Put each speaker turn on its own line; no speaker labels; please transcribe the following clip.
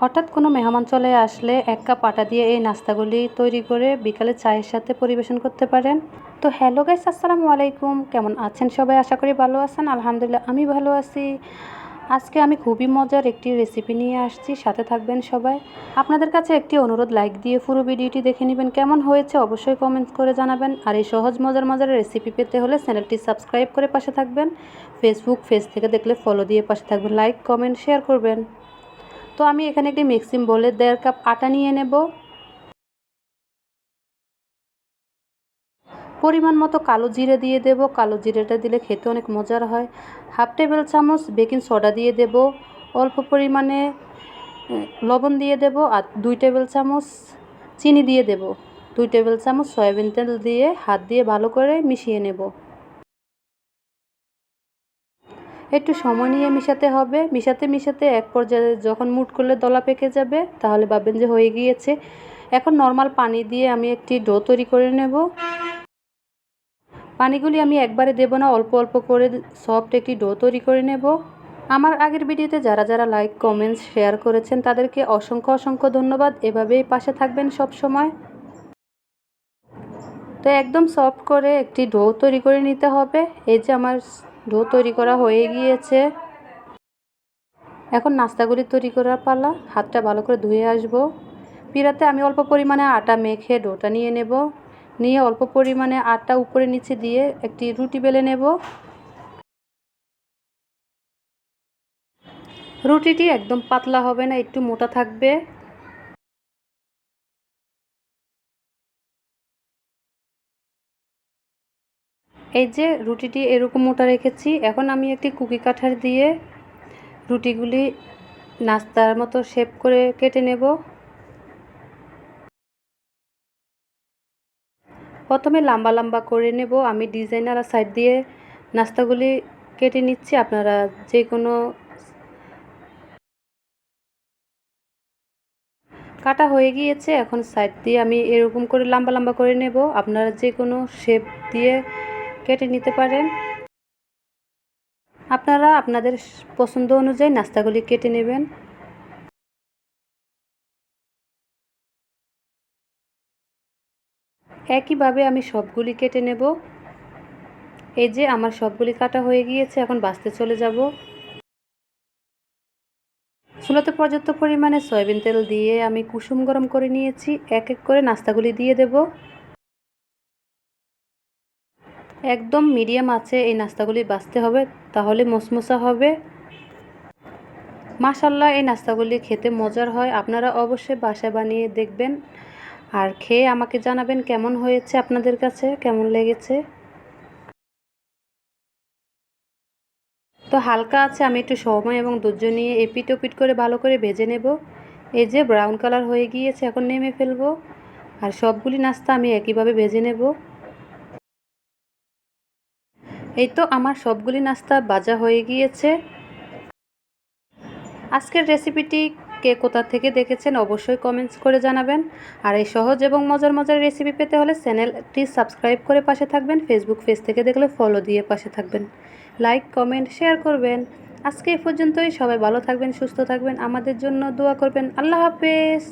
হঠাৎ কোনো মেহমান চলে আসলে এক কাপ আটা দিয়ে এই নাস্তাগুলি তৈরি করে বিকালে চায়ের সাথে পরিবেশন করতে পারেন। তো হ্যালো গাইস, আসসালামু আলাইকুম। কেমন আছেন সবাই? আশা করি ভালো আছেন। আলহামদুলিল্লাহ, আমি ভালো আছি। আজকে আমি খুবই মজার একটি রেসিপি নিয়ে আসছি। সাথে থাকবেন সবাই। আপনাদের কাছে একটি অনুরোধ লাইক দিয়ে পুরো ভিডিওটি দেখে নেবেন। কেমন হয়েছে অবশ্যই কমেন্টস করে জানাবেন। আর এই সহজ, মজার মজার রেসিপি পেতে হলে চ্যানেলটি সাবস্ক্রাইব করে পাশে থাকবেন। ফেসবুক পেজ থেকে দেখলে ফলো দিয়ে পাশে থাকবেন। লাইক কমেন্ট শেয়ার করবেন। তো আমি এখানে একটি মিক্সিং বলে দেড় কাপ আটা নিয়ে নেব। পরিমাণ মতো কালো জিরে দিয়ে দেব। কালো জিরেটা দিলে খেতে অনেক মজার হয়। হাফ টেবিল চামচ বেকিং সোডা দিয়ে দেব। অল্প পরিমাণে লবণ দিয়ে দেব আর দুই টেবিল চামচ চিনি দিয়ে দেব। দুই টেবিল চামচ সয়াবিন তেল দিয়ে হাত দিয়ে ভালো করে মিশিয়ে নেব। একটু সময় নিয়ে মিশাতে হবে। মিশাতে মিশাতে এক পর্যায়ে যখন মুট করলে দলা পেকে যাবে, তাহলে ভাববেন যে হয়ে গিয়েছে। এখন নর্মাল পানি দিয়ে আমি একটি ডো তৈরি করে নেব। পানিগুলি আমি একবারে দেব না, অল্প অল্প করে সফট একটি ডো তৈরি করে নেব। আমার আগের ভিডিওতে যারা যারা লাইক, কমেন্টস, শেয়ার করেছেন, তাদেরকে অসংখ্য অসংখ্য ধন্যবাদ। এভাবেই পাশে থাকবেন সব সময়। তো একদম সফট করে একটি ডো তৈরি করে নিতে হবে। এই যে আমার ডো তৈরি করা হয়ে গিয়েছে। এখন নাস্তাগুলি তৈরি করার পালা। হাতটা ভালো করে ধুয়ে আসব। পিড়াতে আমি অল্প পরিমাণে আটা মেখে ডোটা নিয়ে নেব। নিয়ে অল্প পরিমাণে আটা উপরে নিচে দিয়ে একটি রুটি বেলে নেব। রুটিটি একদম পাতলা হবে না, একটু মোটা থাকবে। এই যে রুটিটি এরকম মোটা রেখেছি, এখন আমি একটি কুকি কাঠার দিয়ে রুটিগুলি নাস্তার মতো শেপ করে কেটে নেব। প্রথমে লম্বা লম্বা করে নেব, আমি ডিজাইনার সাইড দিয়ে নাস্তাগুলি কেটে নিচ্ছি, আপনারা যে কোনো কাটা হয়ে গিয়েছে, এখন সাইড দিয়ে আমি এরকম করে লম্বা লম্বা করে নেব, আপনারা যে কোনো শেপ দিয়ে কেটে নিতে পারেন। আপনারা আপনাদের পছন্দ অনুযায়ী নাস্তাগুলি কেটে নেবেন। একইভাবে আমি সবগুলি কেটে নেব। এই যে আমার সবগুলি কাটা হয়ে গিয়েছে, এখন বাঁচতে চলে যাব। চুলাতে পর্যাপ্ত পরিমাণে সয়াবিন তেল দিয়ে আমি কুসুম গরম করে নিয়েছি। এক এক করে নাস্তাগুলি দিয়ে দেব। একদম মিডিয়াম আছে, এই নাস্তাগুলি বাঁচতে হবে, তাহলে মশমশা হবে। মাসাল্লাহ এই নাস্তাগুলি খেতে মজার হয়, আপনারা অবশ্যই বাসায় বানিয়ে দেখবেন। আর খেয়ে আমাকে জানাবেন কেমন হয়েছে আপনাদের কাছে, কেমন লেগেছে। তো হালকা আছে, আমি একটু সময় এবং ধৈর্য নিয়ে এপিট ওপিট করে ভালো করে ভেজে নেব। এই যে ব্রাউন কালার হয়ে গিয়েছে, এখন নেমে ফেলব। আর সবগুলি নাস্তা আমি একইভাবে ভেজে নেব। এই তো আমার সবগুলি নাস্তা বাজা হয়ে গিয়েছে। আজকের রেসিপিটি কে কোথা থেকে দেখেছেন অবশ্যই কমেন্টস করে জানাবেন। আর এই সহজ এবং মজার মজার রেসিপি পেতে হলে চ্যানেলটি সাবস্ক্রাইব করে পাশে থাকবেন ফেসবুক পেজ থেকে দেখলে ফলো দিয়ে পাশে থাকবেন। লাইক কমেন্ট শেয়ার করবেন। আজকে এই পর্যন্তই, সবাই ভালো থাকবেন, সুস্থ থাকবেন। আমাদের জন্য দোয়া করবেন। আল্লাহ হাফেজ।